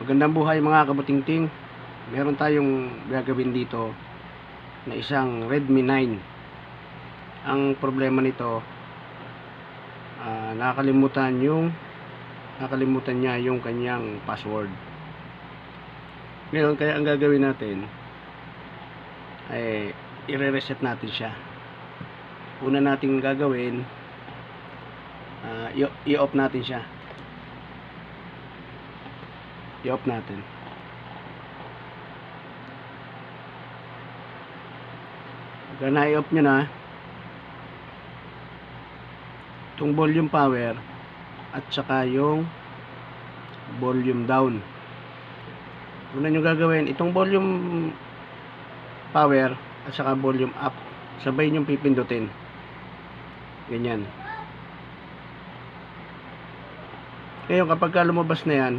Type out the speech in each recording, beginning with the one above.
Magandang buhay mga kabutingting. Meron tayong gagawin dito na isang Redmi 9. Ang problema nito, ah, nakakalimutan yung nakakalimutan niya yung kanyang password. Ngayon, kaya ang gagawin natin ay i-reset natin siya. Una nating gagawin, i- i-off natin siya. I-off natin. Pagka na-i-off nyo na, itong volume power at saka yung volume down. Una nyo gagawin, itong volume power at saka volume up, sabay nyo pipindutin. Ganyan. Ngayon, kapag ka lumabas na yan,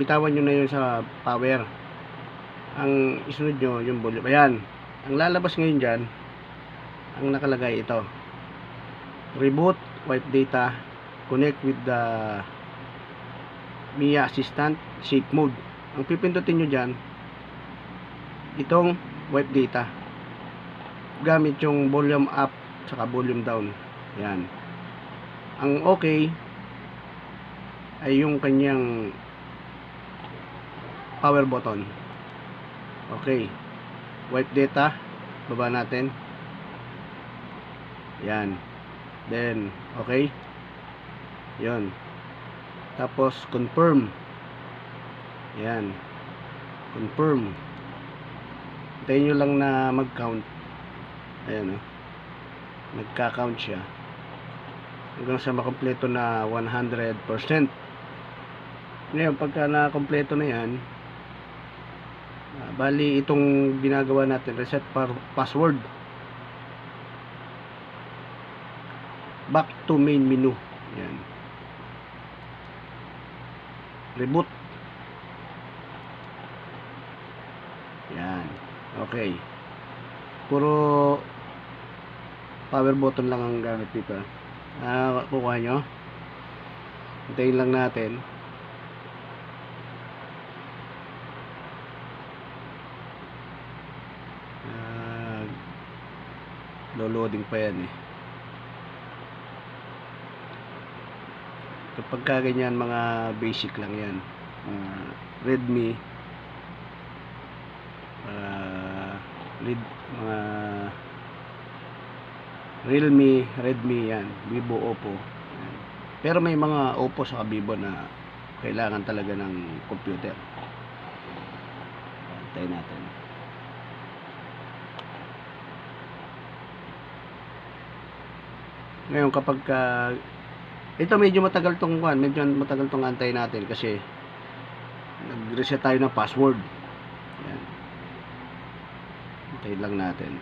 bitawan nyo na yun sa power. Ang isunod nyo, yung volume. Ayan. Ang lalabas ngayon dyan, ang nakalagay ito. Reboot, wipe data, connect with the Mia Assistant, shape mode. Ang pipindutin nyo dyan, itong wipe data. Gamit yung volume up, saka volume down. Yan. Ang okay, ay yung kanyang power button. Okay. Wipe data. Baba natin. Yan. Then, okay. Yan. Tapos, confirm. Yan. Confirm. Hintayin nyo lang na mag-count. Ayan o. Nagka-count siya. Hanggang sa makompleto na 100%. Ngayon, pagka na-kompleto na yan, ah, bali itong ginagawa natin, reset password. Back to main menu. Yan. Reboot. Yan. Okay. Puro power button lang ang gamit dito. Ah, kukuha nyo. Hintayin lang natin. Loading pa yan eh. Kapag ka ganyan, mga basic lang yan. Ah, Redmi, ah, Red, mga Realme, Redmi yan, Vivo, Oppo. Pero may mga Oppo sa Vivo na kailangan talaga ng computer. Tayo natin. Ngayon kapag ka ito medyo matagal tong kuan, medyo matagal tong antay natin kasi nag-reset tayo ng password. Yan. Antayin lang natin.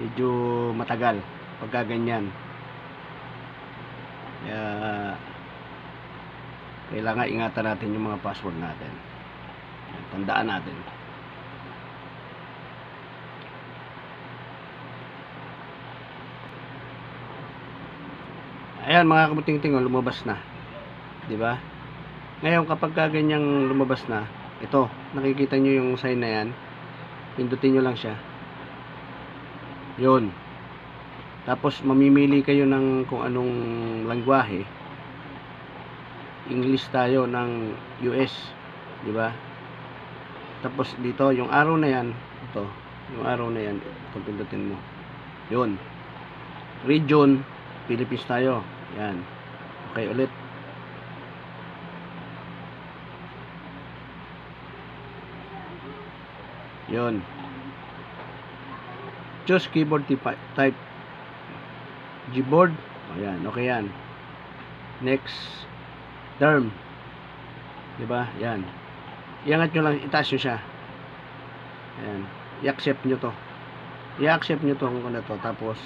Medyo matagal pagka ganyan. Kaya kailangan ingatan natin yung mga password natin. Yan, Tandaan natin. Ayan mga kabuting-ting oh, lumabas na. 'Di ba? Ngayon kapag ka ganyang lumabas na, ito, nakikita nyo yung sign na yan. Pindutin nyo lang siya. 'Yun. Tapos mamimili kayo ng kung anong langwahe. English tayo ng US, 'di ba? Tapos dito yung arrow na yan, ito, yung arrow na yan, itong pindutin mo. 'Yun. Region Philippines tayo. Yan. Okay ulit. Yun. Choose keyboard type. Gboard. Ayan. Okay yan. Next. Term. Diba? Yan. Iangat nyo lang. Itaas nyo siya. Ayan. I-accept nyo to. I-accept nyo to kung ano to. Tapos,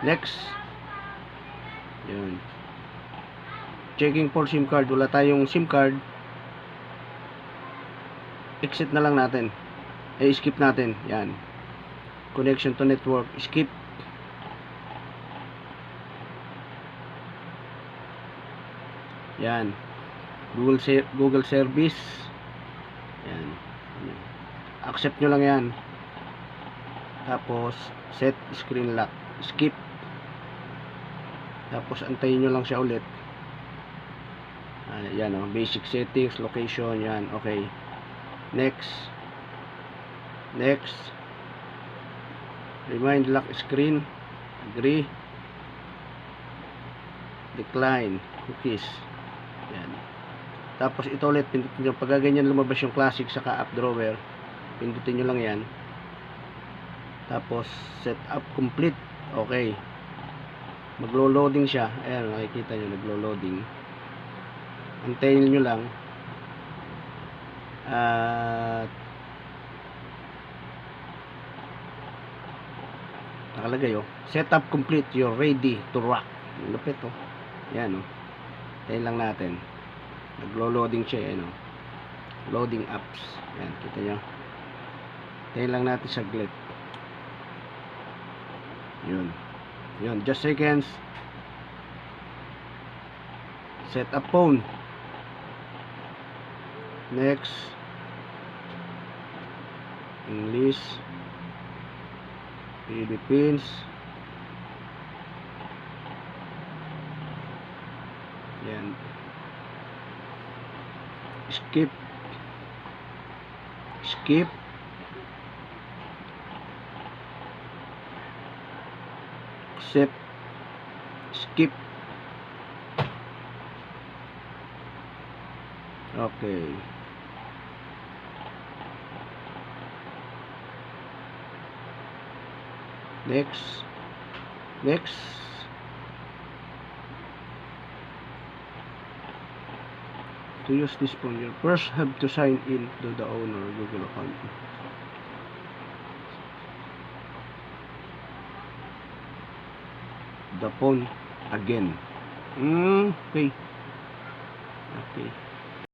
next. Yun. Checking for SIM card. Wala tayong SIM card. Exit na lang natin. Eh, skip natin. Yan. Connection to network. Skip. Yan. Google ser- Google service. Yan. Accept nyo lang yan. Tapos set screen lock. Skip. Tapos antayin nyo lang siya ulit. Ah, yan oh, basic settings, location, yan. Okay. Next. Next. Remind lock screen. Agree. Decline. Cookies. Yan. Tapos ito ulit, pindutin nyo. Pag ganyan lumabas yung classic saka app drawer, pindutin nyo lang yan. Tapos set up complete. Okay. Maglo-loading siya. Ayan, nakikita nyo, naglo-loading. Antayin nyo lang. At nakalagay oh. Setup complete. You're ready to rock. Lupit oh. Yan oh. Tayo lang natin. Naglo-loading siya ano. Loading apps. Yan, kita nyo. Tayo lang natin saglit. Yun. Yun, just seconds. Set up phone. Next. English. Philippines. Yan. Skip. Skip. Accept. Skip. Okay. Next. Next. To use this phone, you first have to sign in to the owner Google account. The phone again. Mm, okay. Okay.